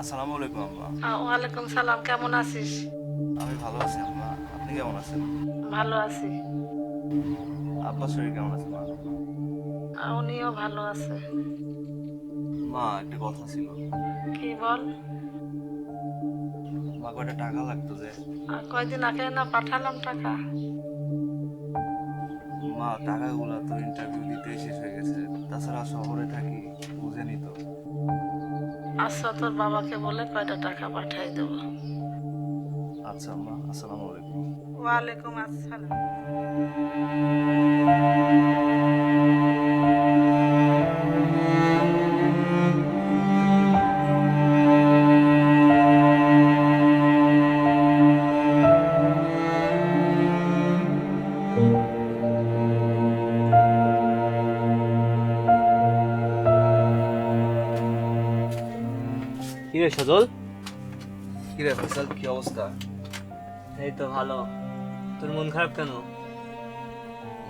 আসসালামু আলাইকুম আম্মা ওয়ালাইকুম সালাম কেমন আছিস? আমি ভালো আছি আম্মা। আপনি কেমন আছেন? ভালো আছি। আব্বার শরীর কেমন আছে মা? উনিও ভালো আছে। মা একটা কথা ছিল। কি বল? মা কয়টা টাকা লাগতো যে? আহ, কয়দিন আগে না পাঠালাম টাকা? মা টাকাগুলো তো ইন্টারভিউ দিতে শেষ হয়ে গেছে। তাছাড়া শহরে থাকি। আচ্ছা তোর বাবাকে বলে কয়টা টাকা পাঠাই দেবো। আচ্ছা আম্মা আসসালামু আলাইকুম। ওয়ালাইকুম আসসালাম। কি রে সজল? কি রে ফেসাল কি অবস্থা? এই তো ভালো। তোর মন খারাপ কেন?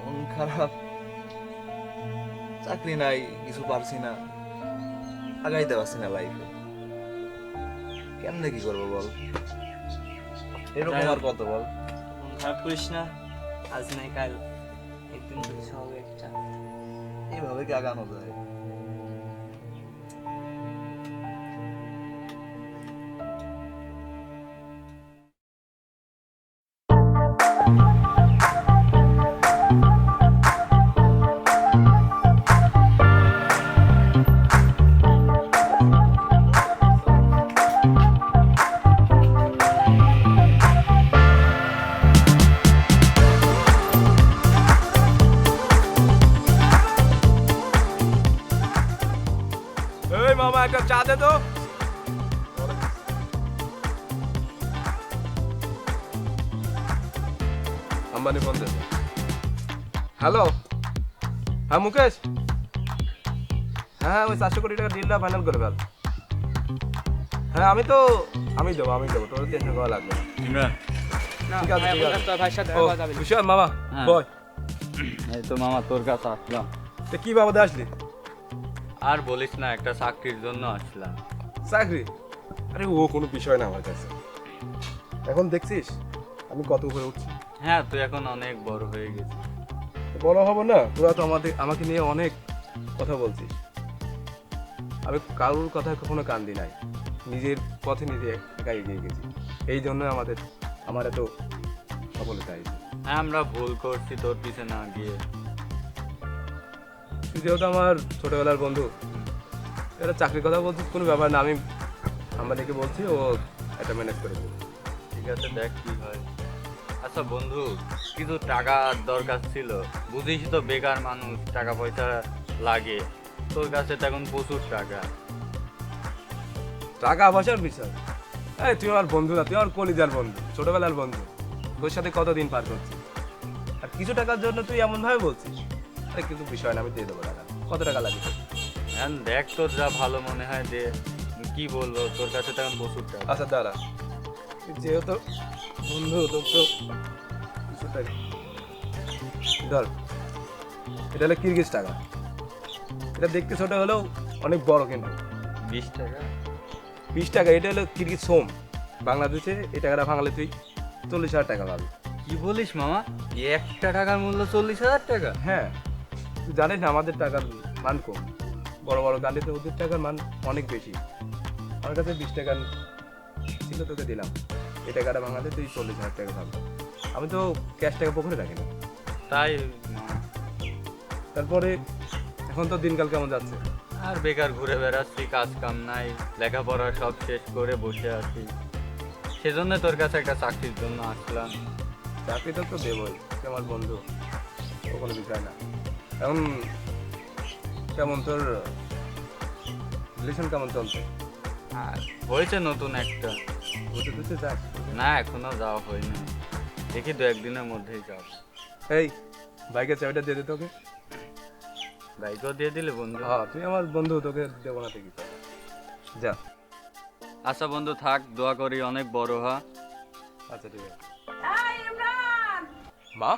মন খারাপ? চাকরি নাই কিছু পারছি না। আগাইতে পারছি না লাইফে কেমনে কি করব বল? এরকম আর কত বল? মন খারাপ করিস না। আজ নাই কাল একদিন কিছু হবে একটা এইভাবে কি আগানো যায়? আম্বানি ফোন দে। হ্যালো? হ্যাঁ মুকেশ? হ্যাঁ ওই চারশো কোটি টাকা ডিলটা ফাইনাল করে ফেল। হ্যাঁ আমি তো আমি দেবো আমি দেবো তোর টেনশন করা লাগবে। না ঠিক আছে ঠিক আছে। ও, তুষার মামা হ্যাঁ। বয়। এই তো মামা তোর কাছে আসলাম। তা কি বাবাদে আসলি? আর বলিস না একটা চাকরির জন্য আসলাম। চাকরি? আরে ও কোনো বিষয় না আমার কাছে। এখন দেখছিস আমি কত উপরে উঠছি। হ্যাঁ তুই এখন অনেক বড় হয়ে গেছিস। বড় হব না? তোরা তো আমাদের আমাকে নিয়ে অনেক কথা বলছিস। আমি কারোর কথা কখনো কান দি নাই। নিজের পথে নিজে একা এগিয়ে গেছি। এই জন্য আমাদের আমার এত সফলতা হয়েছে। হ্যাঁ আমরা ভুল করছি তোর পিছে না গিয়ে তুই যেহেতু আমার ছোটবেলার বন্ধু এটা চাকরির কথা বলছিস কোনো ব্যাপার না। আমি আমাদেরকে বলছি ও এটা ম্যানেজ করে দেবে। ঠিক আছে দেখ কি হয়। আচ্ছা বন্ধু কিছু টাকা দরকার ছিল। বুঝিস তো বেকার মানুষ টাকা পয়সা লাগে। তোর কাছে তো এখন প্রচুর টাকা। টাকা পয়সার বিষয়? এই তুই আমার বন্ধু না তুই আমার কলিজার বন্ধু ছোটবেলার বন্ধু। তোর সাথে কতদিন পার করছিস আর কিছু টাকার জন্য তুই এমন ভাবে বলছিস? আরে কিন্তু বিষয় না আমি দিয়ে দেবো টাকা। কত টাকা লাগে? এখন দেখ তোর যা ভালো মনে হয় যে কি বলব তোর কাছে তো এখন প্রচুর টাকা। আচ্ছা দাঁড়া। যেহেতু বন্ধু তো ধর এটা হলো কিরগিজ টাকা। এটা দেখতে ছোট হলেও অনেক বড় কিন্তু। বিশ টাকা। বিশ টাকা এটা হলো কিরগিজ সোম বাংলাদেশে এই টাকাটা ভাঙলে তুই চল্লিশ হাজার টাকা পাবি। কি বলিস মামা? একটা টাকার মূল্য চল্লিশ হাজার টাকা? হ্যাঁ তুই জানিস না আমাদের টাকার মান কম। বড় বড় গাড়িতে ওদের টাকার মান অনেক বেশি। আমার কাছে বিশ টাকা ছিল তোকে দিলাম। এই টাকাটা ভাঙালে তুই চল্লিশ হাজার টাকা পাবি আমি তো ক্যাশ টাকা পকেটে রাখি না। তাই? তারপরে এখন তো দিনকাল কেমন যাচ্ছে? আর বেকার ঘুরে বেড়াচ্ছি কাজ কাম নাই লেখাপড়া সব শেষ করে বসে আছি। সেজন্য তোর কাছে একটা চাকরির জন্য আসলাম। চাকরি তো তো দেবই আমার বন্ধু। ও কোনো বিষয় না। এখন কেমন তোর রিলেশন কেমন চলছে? আর হয়েছে নতুন একটা। না এখনও যাওয়া হয়নি। দেখি দু একদিনের মধ্যেই যাব। এই বাইকের চাবিটা দিয়ে দে তোকে। বাইকও দিয়ে দিলে বন্ধু। হ্যাঁ তুই আমার বন্ধু তোকে দেবো না ঠিকই। যা। আচ্ছা বন্ধু থাক দোয়া করি অনেক বড় হা। আচ্ছা ঠিক আছে। মা?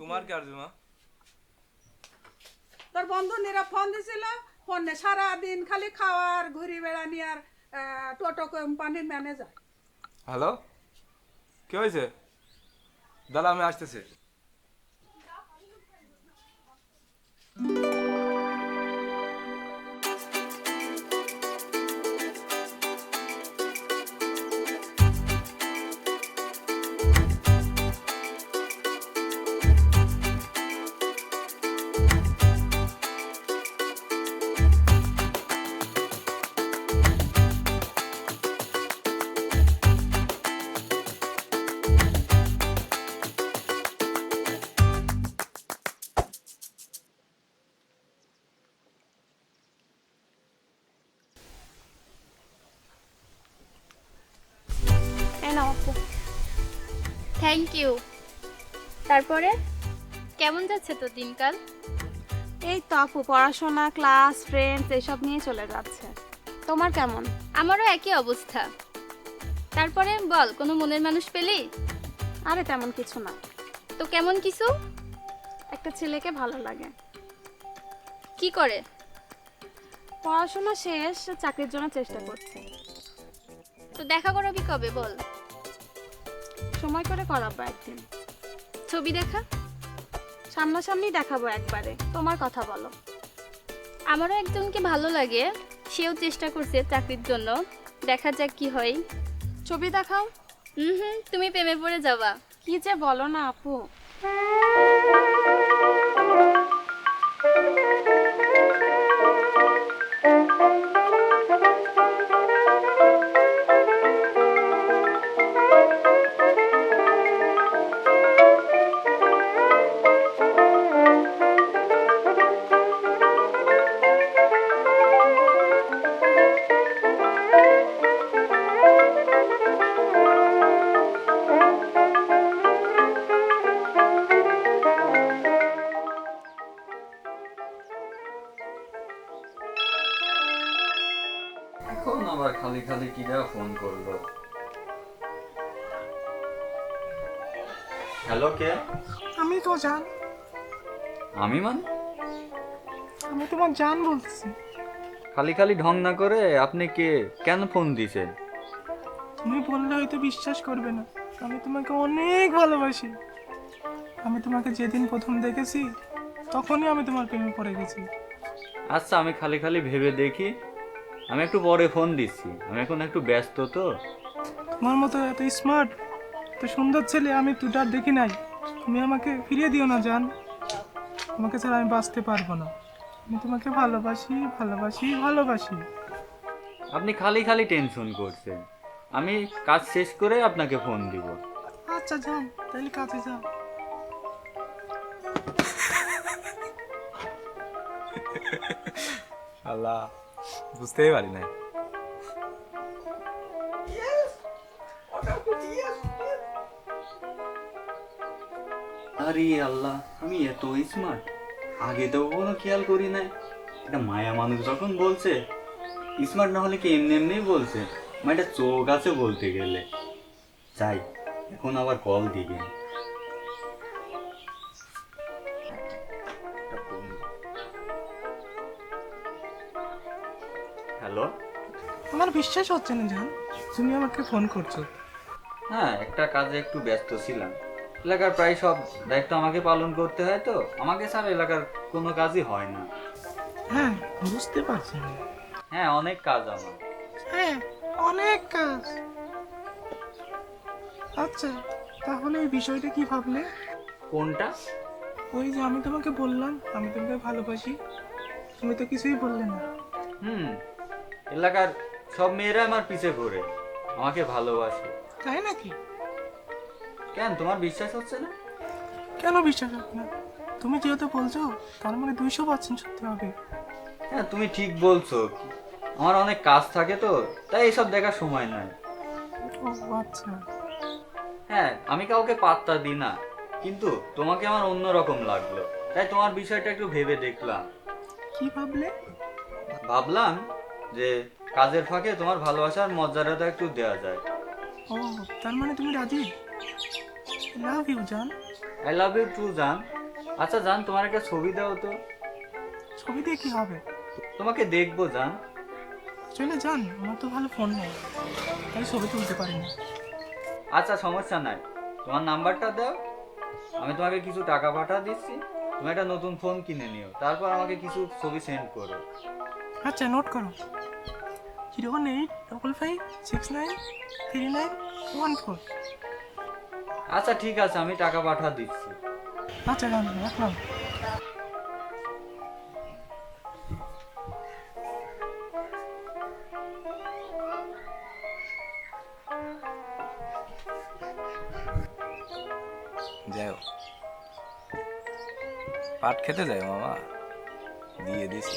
তোমার কার জমা? তোর বন্ধু নিরা ফোন দিছিল। ফোনে সারা দিন খালি খাওয়ার ঘুরি বেড়ানি আর টোটো কোম্পানির ম্যানেজার। হ্যালো? কি হয়েছে দাদা আমি আসতেছি। ইউ তারপরে? কেমন যাচ্ছে তো দিনকাল? এই তো আপু পড়াশোনা ক্লাস ফ্রেন্ডস এসব নিয়ে চলে যাচ্ছে। তোমার কেমন? আমারও একই অবস্থা। তারপরে বল কোনো মনের মানুষ পেলি? আরে তেমন কিছু না। তো কেমন কিছু? একটা ছেলেকে ভালো লাগে। কি করে? পড়াশোনা শেষ চাকরির জন্য চেষ্টা করছে। তো দেখা করবি কবে বল। সময় করে করাবো একদিন। ছবি দেখা? সামনাসামনি দেখাবো একবারে। তোমার কথা বলো। আমারও একজনকে ভালো লাগে। সেও চেষ্টা করছে চাকরির জন্য। দেখা যাক কি হয়। ছবি দেখাও। হুম হুম তুমি প্রেমে পড়ে যাবা। কি যে বলো না আপু। আমি মানে? আমি তোমার জান বলছি খালি খালি ঢং না করে আপনি কে? কেন ফোন দিছেন তুমি বললে হয়তো বিশ্বাস করবে না। আমি তোমাকে অনেক ভালোবাসি। আমি তোমাকে যেদিন প্রথম দেখেছি তখনই আমি তোমার প্রেমে পড়ে গেছি। আচ্ছা আমি খালি খালি ভেবে দেখি। আমি একটু পরে ফোন দিচ্ছি। আমি এখন একটু ব্যস্ত তো। তোমার মতো এত স্মার্ট তো সুন্দর ছেলে আমি দুটার দেখি নাই। তুমি আমাকে ফিরিয়ে দিও না জান। তোমাকে ছাড়া আমি বাঁচতে পারব না। আমি তোমাকে ভালোবাসি ভালোবাসি ভালোবাসি। আপনি খালি খালি টেনশন করছেন। আমি কাজ শেষ করে আপনাকে ফোন দিব। আচ্ছা যান তাহলে কাছে যাও। আল্লাহ বুঝতেই পারি নাই। আরে আল্লাহ আমি এত স্মার্ট আগে তো কোনো খেয়াল করি নাই। এটা মায়া মানুষ যখন বলছে স্মার্ট না হলে কি এমনি এমনি বলছে? মায়ের চোখ আছে বলতে গেলে। যাই এখন আবার কল দিবে। হ্যালো? আমার বিশ্বাস হচ্ছে না জান তুমি আমাকে ফোন করছ। হ্যাঁ একটা কাজে একটু ব্যস্ত ছিলাম। এলাকার প্রায় সব দায়িত্ব আমাকে পালন করতে হয় তো। আমাকে ছাড়া এলাকার কোনো কাজই হয় না। হ্যাঁ বুঝতে পারছি হ্যাঁ অনেক কাজ আমার। হ্যাঁ অনেক কাজ। আচ্ছা তাহলে এই বিষয়টা কি ভাবলে? কোনটা? ওই যে আমি তোমাকে বললাম আমি তোমাকে ভালোবাসি। তুমি তো কিছুই বললে না। হুম এলাকার সব মেয়েরা আমার পিছে ঘোরে আমাকে ভালোবাসে। তাই নাকি? কেন? তোমার বিশ্বাস হচ্ছে না? কেন বিশ্বাস হবে না? তুমি যেহেতু বলছো তার মানে দুইশো পার্সেন্ট সত্যি হবে। হ্যাঁ তুমি ঠিক বলছো। আমার অনেক কাজ থাকে তো তাই এসব দেখার সময় নাই। ও আচ্ছা। হ্যাঁ আমি কাউকে পাত্তা দিই না কিন্তু তোমাকে আমার অন্যরকম লাগল। তাই তোমার বিষয়টা একটু ভেবে দেখলাম। কি ভাবলে? ভাবলাম যে কাজের ফাঁকে তোমার ভালোবাসার মর্যাদাটা একটু দেওয়া যায়। ও তার মানে তুমি রাজি? লাভ ইউ জান আই লাভ ইউ টু জান আচ্ছা জান তোমার একটা ছবি দাও তো। ছবি দিয়ে কি হবে? তোমাকে দেখব জান চলে যান আমার তো ভালো ফোন নেই। তাই ছবি তুলতে পারি না আচ্ছা সমস্যা নাই। তোমার নাম্বারটা দাও। আমি তোমাকে কিছু টাকা পাঠা দিচ্ছি। তুমি একটা নতুন ফোন কিনে নিও। তারপর আমাকে কিছু ছবি সেন্ড করো। আচ্ছা নোট করো। Zero one eight double five six nine three nine one four আচ্ছা ঠিক আছে আমি টাকা পাঠা দিচ্ছি। আচ্ছা রাখলাম যাও পাট খেতে যাই মামা? দিয়ে দিছি।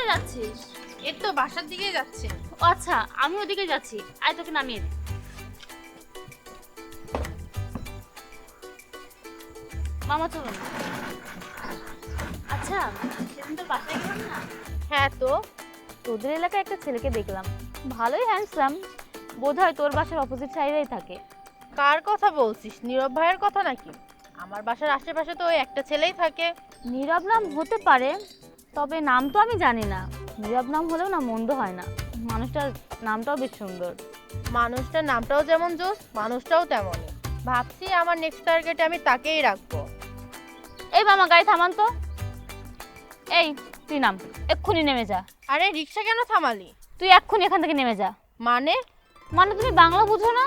কোথায় যাচ্ছিস? এর তো বাসার দিকে যাচ্ছে। ও আচ্ছা আমি ওদিকে যাচ্ছি। আয় তোকে নামিয়ে দিই। মামা চলুন আচ্ছা সেদিন তোর বাসায় গেলাম না? হ্যাঁ তো। তোদের এলাকায় একটা ছেলেকে দেখলাম। ভালোই হ্যান্ডসাম বোধহয় তোর বাসার অপোজিট সাইডেই থাকে। কার কথা বলছিস? নীরব ভাইয়ের কথা নাকি? আমার বাসার আশেপাশে তো ওই একটা ছেলেই থাকে। নীরব নাম হতে পারে তবে নাম তো আমি জানি না। নীরব নাম হলেও না মন্দ হয় না। মানুষটার নামটাও বেশ সুন্দর। মানুষটার নামটাও যেমন জোস মানুষটাও তেমনই। ভাবছি আমার নেক্সট টার্গেটে আমি তাকেই রাখব। এই মামা গাড়ি থামান তো। এই তুই নাম এক্ষুনি নেমে যা। আরে রিক্সা কেন থামালি? তুই এক্ষুনি এখান থেকে নেমে যা। মানে? মানে তুমি বাংলা বুঝো না?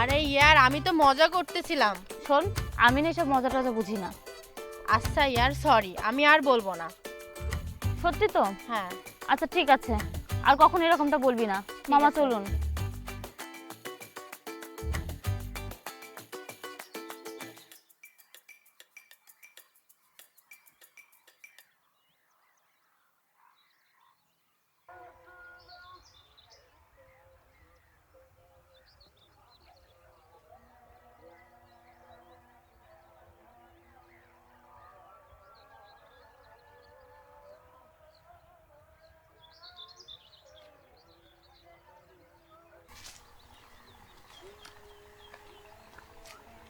আরে ইয়ার আমি তো মজা করতেছিলাম। শোন আমি না এসব মজা টজা বুঝি না। আচ্ছা ইয়ার সরি আমি আর বলব না। সত্যি তো? হ্যাঁ। আচ্ছা ঠিক আছে। আর কখন এরকমটা বলবি না। মামা চলুন।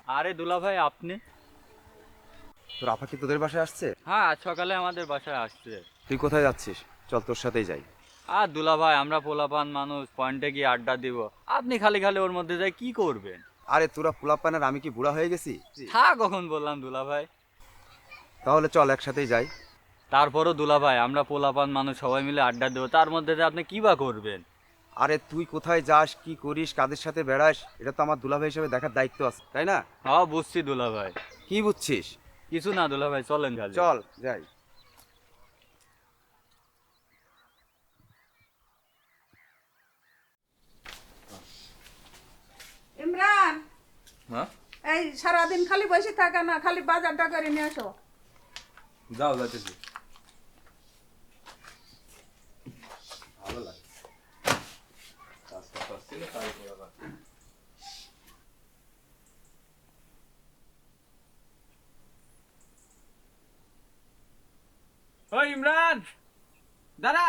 আরে দুলা ভাই আপনি? তোর আপা কি তোদের বাসায় আসছে? হ্যাঁ আজ সকালে আমাদের বাসায় আসছে। তুই কোথায় যাচ্ছিস? চল তোর সাথেই যাই। আর দুলা ভাই আমরা পোলাপান মানুষ পয়েন্টে গিয়ে আড্ডা দিব। আপনি খালি খালি ওর মধ্যে যাই কি করবেন? আরে তোরা পোলাপানের আমি কি বুড়া হয়ে গেছি? হ্যাঁ কখন বললাম দুলা ভাই। তাহলে চল একসাথেই যাই। তারপরও দুলা ভাই আমরা পোলাপান মানুষ সবাই মিলে আড্ডা দেবো। তার মধ্যে আপনি কি বা করবেন? আরে তুই কোথায় যাস কি করিস কাদের সাথে বেড়াস এটা তো আমার দুলাভাই হিসেবে দেখার দায়িত্ব আছে তাই না? হ্যাঁ বুঝছি দুলা ভাই কি বুঝছিস? কিছু না দুলা ভাই চলেন খালি চল যাই। ইমরান! হ্যাঁ? এই সারাদিন খালি বসে থাকা না খালি বাজারটা করে নিয়ে আসো। যাও যাইতেছি ভালো লাগে কাজটা করছিল তারপর আবার ওই ইমরান দাঁড়া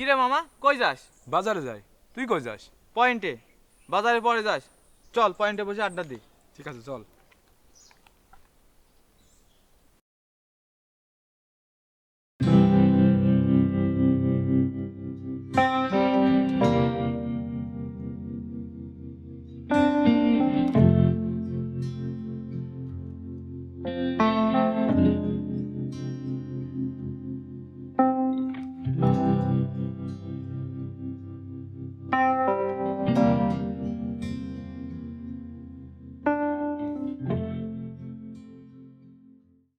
কিরে মামা কই যাস? বাজারে যাই। তুই কই যাস? পয়েন্টে। বাজারে পরে যাস। চল পয়েন্টে বসে আড্ডা দি। ঠিক আছে চল।